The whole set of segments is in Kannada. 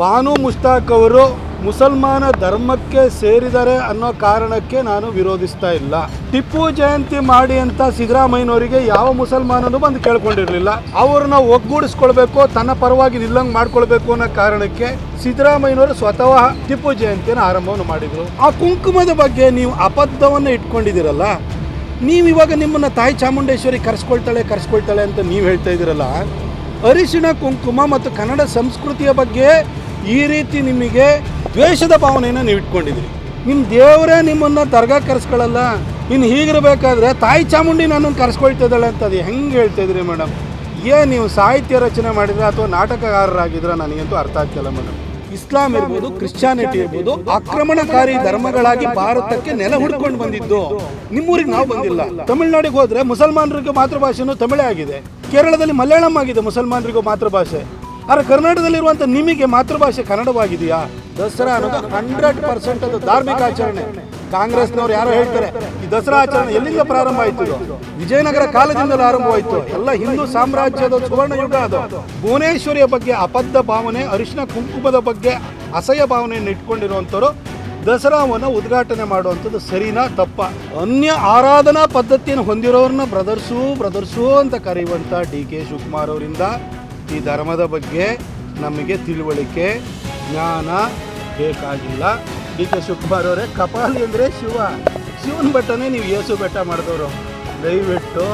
ಬಾನು ಮುಷ್ತಾಕ್ ಅವರು ಮುಸಲ್ಮಾನ ಧರ್ಮಕ್ಕೆ ಸೇರಿದರೆ ಅನ್ನೋ ಕಾರಣಕ್ಕೆ ನಾನು ವಿರೋಧಿಸ್ತಾ ಇಲ್ಲ. ಟಿಪ್ಪು ಜಯಂತಿ ಮಾಡಿ ಅಂತ ಸಿದ್ದರಾಮಯ್ಯನವರಿಗೆ ಯಾವ ಮುಸಲ್ಮಾನನು ಬಂದು ಕೇಳ್ಕೊಂಡಿರಲಿಲ್ಲ. ಅವ್ರನ್ನ ಒಗ್ಗೂಡಿಸ್ಕೊಳ್ಬೇಕು, ತನ್ನ ಪರವಾಗಿ ನಿಲ್ಲಂಗೆ ಮಾಡ್ಕೊಳ್ಬೇಕು ಅನ್ನೋ ಕಾರಣಕ್ಕೆ ಸಿದ್ದರಾಮಯ್ಯನವರು ಸ್ವತಃ ಟಿಪ್ಪು ಜಯಂತಿಯನ್ನು ಆರಂಭವನ್ನು ಮಾಡಿದರು. ಆ ಕುಂಕುಮದ ಬಗ್ಗೆ ನೀವು ಅಬದ್ಧವನ್ನು ಇಟ್ಕೊಂಡಿದ್ದೀರಲ್ಲ? ನೀವು ಇವಾಗ ನಿಮ್ಮನ್ನ ತಾಯಿ ಚಾಮುಂಡೇಶ್ವರಿ ಕರೆಸ್ಕೊಳ್ತಾಳೆ ಕರೆಸ್ಕೊಳ್ತಾಳೆ ಅಂತ ನೀವು ಹೇಳ್ತಾ ಇದ್ದೀರಲ್ಲ? ಅರಿಶಿಣ ಕುಂಕುಮ ಮತ್ತು ಕನ್ನಡ ಸಂಸ್ಕೃತಿಯ ಬಗ್ಗೆ ಈ ರೀತಿ ನಿಮಗೆ ದ್ವೇಷದ ಭಾವನೆಯನ್ನು ನೀವು ಇಟ್ಕೊಂಡಿದ್ದೀರಿ. ನಿಮ್ಮ ದೇವರೇ ನಿಮ್ಮನ್ನು ದರ್ಗಾ ಕರೆಸ್ಕೊಳ್ಳಲ್ಲ ನೀನು ಹೀಗಿರಬೇಕಾದ್ರೆ ತಾಯಿ ಚಾಮುಂಡಿ ನನ್ನನ್ನು ಕರೆಸ್ಕೊಳ್ತಿದ್ದಾಳೆ ಅಂತ ಅದು ಹೆಂಗೆ ಹೇಳ್ತಿದ್ರಿ ಮೇಡಮ್ ಏನು ನೀವು ಸಾಹಿತ್ಯ ರಚನೆ ಮಾಡಿದ್ರೆ ಅಥವಾ ನಾಟಕಗಾರರಾಗಿದ್ರೆ ನನಗಂತೂ ಅರ್ಥ ಆಗ್ತಿಲ್ಲ ಮೇಡಮ್ ಇಸ್ಲಾಂ ಇರ್ಬೋದು, ಕ್ರಿಶ್ಚಿಯಾನಿಟಿ ಇರ್ಬೋದು, ಆಕ್ರಮಣಕಾರಿ ಧರ್ಮಗಳಾಗಿ ಭಾರತಕ್ಕೆ ನೆಲ ಹುಡ್ಕೊಂಡು ಬಂದಿದ್ದು ನಿಮ್ಮೂರಿಗೆ ನಾವು ಬಂದಿಲ್ಲ. ತಮಿಳ್ನಾಡಿಗೆ ಹೋದ್ರೆ ಮುಸಲ್ಮಾನರಿಗೆ ಮಾತೃಭಾಷೆನೂ ತಮಿಳೇ ಆಗಿದೆ. ಕೇರಳದಲ್ಲಿ ಮಲಯಾಳಂ ಆಗಿದೆ ಮುಸಲ್ಮಾನರಿಗೂ ಮಾತೃಭಾಷೆ. ಆದರೆ ಕರ್ನಾಟಕದಲ್ಲಿರುವಂಥ ನಿಮಗೆ ಮಾತೃಭಾಷೆ ಕನ್ನಡವಾಗಿದೆಯಾ? ದಸರಾ ಅನ್ನೋದು ಹಂಡ್ರೆಡ್ ಪರ್ಸೆಂಟ್ ಅದು ಧಾರ್ಮಿಕ ಆಚರಣೆ. ಕಾಂಗ್ರೆಸ್ನವ್ರು ಯಾರೋ ಹೇಳ್ತಾರೆ, ಈ ದಸರಾ ಆಚರಣೆ ಎಲ್ಲಿಂದ ಪ್ರಾರಂಭ ಆಯ್ತು ವಿಜಯನಗರ ಕಾಲದಿಂದಲೂ ಆರಂಭವಾಯಿತು. ಎಲ್ಲ ಹಿಂದೂ ಸಾಮ್ರಾಜ್ಯದ ಸುವರ್ಣ ಯುಗ ಅದು. ಭುವನೇಶ್ವರಿಯ ಬಗ್ಗೆ ಅಬದ್ಧ ಭಾವನೆ, ಅರಿಶಿನ ಕುಂಕುಮದ ಬಗ್ಗೆ ಅಸಹ್ಯ ಭಾವನೆಯನ್ನು ಇಟ್ಕೊಂಡಿರುವಂಥವ್ರು ದಸರಾವನ್ನು ಉದ್ಘಾಟನೆ ಮಾಡುವಂಥದ್ದು ಸರಿನಾ ತಪ್ಪ? ಅನ್ಯ ಆರಾಧನಾ ಪದ್ಧತಿಯನ್ನು ಹೊಂದಿರೋರನ್ನ ಬ್ರದರ್ಸು ಬ್ರದರ್ಸು ಅಂತ ಕರೆಯುವಂಥ ಡಿ ಕೆ ಶಿವಕುಮಾರ್ ಅವರಿಂದ ಈ ಧರ್ಮದ ಬಗ್ಗೆ ನಮಗೆ ತಿಳುವಳಿಕೆ, ಜ್ಞಾನ ಬೇಕಾಗಿಲ್ಲ. ಡಿ ಕೆ ಶಿವಕುಮಾರ್ ಅವರೇ, ಕಪಾಲಿ ಅಂದರೆ ಶಿವ. ಶಿವನ ಬೆಟ್ಟನೇ ನೀವು ಯೇಸು ಬೆಟ್ಟ ಮಾಡಿದವರು. ದಯವಿಟ್ಟು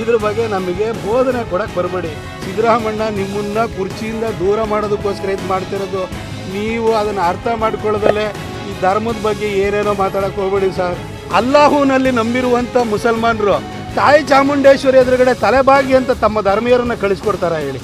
ಇದ್ರ ಬಗ್ಗೆ ನಮಗೆ ಬೋಧನೆ ಕೊಡಕ್ಕೆ ಬರಬೇಡಿ. ಸಿದ್ದರಾಮಣ್ಣ ನಿಮ್ಮನ್ನ ಕುರ್ಚಿಯಿಂದ ದೂರ ಮಾಡೋದಕ್ಕೋಸ್ಕರ ಇದು ಮಾಡ್ತಿರೋದು. ನೀವು ಅದನ್ನು ಅರ್ಥ ಮಾಡ್ಕೊಳ್ಳೋದಲ್ಲೇ ಈ ಧರ್ಮದ ಬಗ್ಗೆ ಏನೇನೋ ಮಾತಾಡಕ್ಕೆ ಹೋಗ್ಬೇಡಿ ಸರ್. ಅಲ್ಲಾಹುನಲ್ಲಿ ನಂಬಿರುವಂಥ ಮುಸಲ್ಮಾನರು ತಾಯಿ ಚಾಮುಂಡೇಶ್ವರಿ ಎದುರುಗಡೆ ತಲೆಬಾಗಿ ಅಂತ ತಮ್ಮ ಧರ್ಮೀಯರನ್ನು ಕಳಿಸ್ಕೊಡ್ತಾರ ಹೇಳಿ.